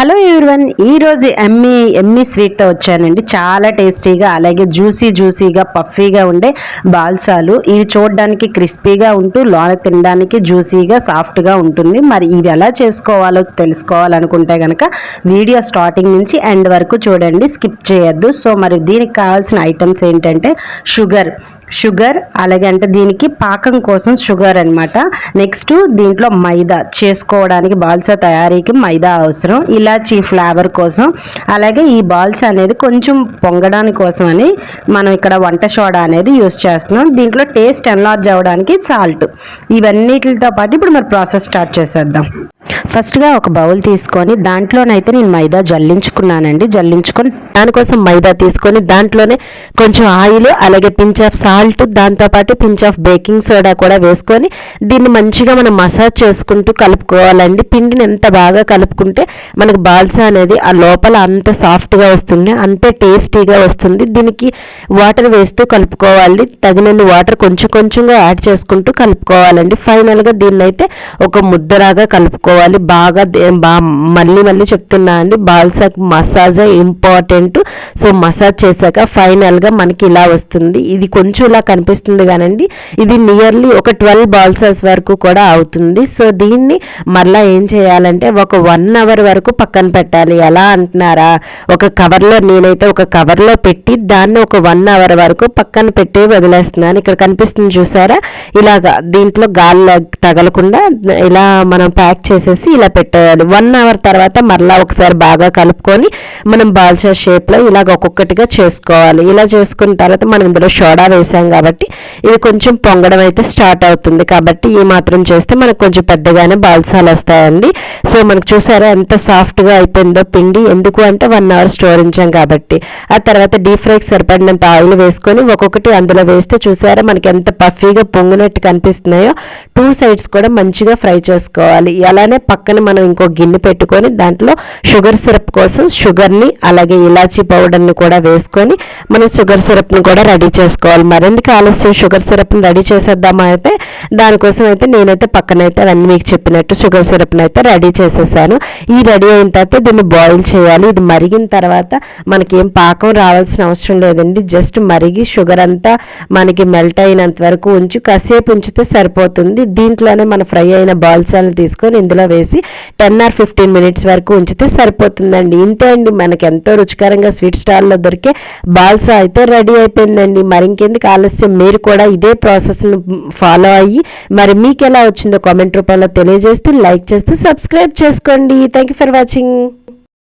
Hello everyone ఈరోజు ఎమ్మీ ఎమ్మీ స్వీట్తో వచ్చానండి. చాలా టేస్టీగా అలాగే జ్యూసీ జ్యూసీగా పఫీగా ఉండే బాల్సాలు. ఇవి చూడడానికి క్రిస్పీగా ఉంటూ లోన తినడానికి జ్యూసీగా సాఫ్ట్గా ఉంటుంది. మరి ఇవి ఎలా చేసుకోవాలో తెలుసుకోవాలనుకుంటే కనుక వీడియో స్టార్టింగ్ నుంచి ఎండ్ వరకు చూడండి. స్కిప్ చేయొద్దు. సో మరి దీనికి కావాల్సిన ఐటమ్స్ ఏంటంటే షుగర్. షుగర్ అలాగే అంటే దీనికి పాకం కోసం షుగర్ అనమాట నెక్స్ట్ దీంట్లో మైదా. చేసుకోవడానికి బాల్సా తయారీకి మైదా అవసరం. ఇలాచీ ఫ్లేవర్ కోసం. అలాగే ఈ బాల్స్ అనేది కొంచెం పొంగడానికి కోసం అని మనం ఇక్కడ వంట సోడా అనేది యూస్ చేస్తున్నాం. దీంట్లో టేస్ట్ ఎన్లార్జ్ అవ్వడానికి సాల్ట్. ఇవన్నిటితో పాటు ఇప్పుడు మరి ప్రాసెస్ స్టార్ట్ చేసేద్దాం. ఫస్ట్గా ఒక బౌల్ తీసుకొని దాంట్లోనైతే నేను మైదా జల్లించుకున్నానండి. జల్లించుకొని దానికోసం మైదా తీసుకొని దాంట్లోనే కొంచెం ఆయిల్ అలాగే పించ్ ఆఫ్ సాల్ట్ దాంతోపాటు పించ్ ఆఫ్ బేకింగ్ సోడా కూడా వేసుకొని దీన్ని మంచిగా మనం మసాజ్ చేసుకుంటూ కలుపుకోవాలండి. పిండిని ఎంత బాగా కలుపుకుంటే మనకు బాల్సా అనేది ఆ లోపల అంత సాఫ్ట్గా వస్తుంది అంతే టేస్టీగా వస్తుంది. దీనికి వాటర్ వేస్తూ కలుపుకోవాలి. తగినన్ని వాటర్ కొంచెం కొంచెంగా యాడ్ చేసుకుంటూ కలుపుకోవాలండి. ఫైనల్గా దీన్ని అయితే ఒక ముద్దలాగా కలుపుకోవాలి. బాగా దే- బా మళ్ళీ మళ్ళీ చెప్తున్నా అండి బాల్సాక్ మసాజ్ ఇంపార్టెంట్. సో మసాజ్ చేశాక ఫైనల్గా మనకి ఇలా వస్తుంది. ఇది కొంచెం ఇలా కనిపిస్తుంది కానండి ఇది నియర్లీ ఒక ట్వెల్వ్ బాల్సాస్ వరకు కూడా అవుతుంది. సో దీన్ని మళ్ళీ ఏం చేయాలంటే ఒక వన్ అవర్ వరకు పక్కన పెట్టాలి. ఎలా అంటున్నారా? ఒక కవర్లో నేనైతే ఒక కవర్లో పెట్టి దాన్ని ఒక వన్ అవర్ వరకు పక్కన పెట్టి వదిలేస్తున్నాను. ఇక్కడ కనిపిస్తుంది చూసారా? ఇలాగా దీంట్లో గాలి తగలకుండా ఇలా మనం ప్యాక్ చేసేసి ఇలా పెట్టేయాలి. వన్ అవర్ తర్వాత మరలా ఒకసారి బాగా కలుపుకొని మనం బాల్సా షేప్లో ఇలాగ ఒక్కొక్కటిగా చేసుకోవాలి. ఇలా చేసుకున్న తర్వాత మనం ఇందులో సోడా వేసాం కాబట్టి ఇది కొంచెం పొంగడం అయితే స్టార్ట్ అవుతుంది. కాబట్టి ఈ మాత్రం చేస్తే మనకు కొంచెం పెద్దగానే బాల్సాలు వస్తాయండి. సో మనకు చూసారా ఎంత సాఫ్ట్గా అయిపోయిందో పిండి. ఎందుకు అంటే వన్ అవర్ స్టోర్ ఉంచాం కాబట్టి. ఆ తర్వాత డీప్ ఫ్రైకి సరిపడినంత ఆయిల్ వేసుకొని ఒక్కొక్కటి అందులో వేస్తే చూసారా మనకి ఎంత పఫీగా పొంగినట్టు కనిపిస్తున్నాయో. టూ సైడ్స్ కూడా మంచిగా ఫ్రై చేసుకోవాలి. అలానే పక్క పక్కన మనం ఇంకో గిన్నె పెట్టుకొని దాంట్లో షుగర్ సిరప్ కోసం షుగర్ని అలాగే ఇలాచీ పౌడర్ని కూడా వేసుకొని మనం షుగర్ సిరప్ని కూడా రెడీ చేసుకోవాలి. మరెందుకు ఆలస్యం? షుగర్ సిరప్ని రెడీ చేసేద్దామా అయితే? దానికోసం అయితే నేనైతే పక్కనైతే అవన్నీ మీకు చెప్పినట్టు షుగర్ సిరప్ని అయితే రెడీ చేసేసాను. ఈ రెడీ అయిన తర్వాత దీన్ని బాయిల్ చేయాలి. ఇది మరిగిన తర్వాత మనకి ఏం పాకం రావాల్సిన అవసరం లేదండి. జస్ట్ మరిగి షుగర్ అంతా మనకి మెల్ట్ అయినంత వరకు ఉంచి కాసేపు ఉంచితే సరిపోతుంది. దీంట్లోనే మన ఫ్రై అయిన బాల్సాలను తీసుకొని ఇందులో వేసి టెన్ ఆర్ ఫిఫ్టీన్ మినిట్స్ వరకు ఉంచితే సరిపోతుందండి. ఇంతే అండి మనకి ఎంతో రుచికరంగా స్వీట్ స్టాల్లో దొరికే బాల్సా అయితే రెడీ అయిపోయిందండి. మరి ఇంకెందుకు ఆలస్యం? మీరు కూడా ఇదే ప్రాసెస్ను ఫాలో అయ్యి మరి మీకు ఎలా వచ్చిందో కామెంట్ రూపంలో తెలియజేస్తూ లైక్ చేస్తూ సబ్స్క్రైబ్ చేసుకోండి. Thank you for watching.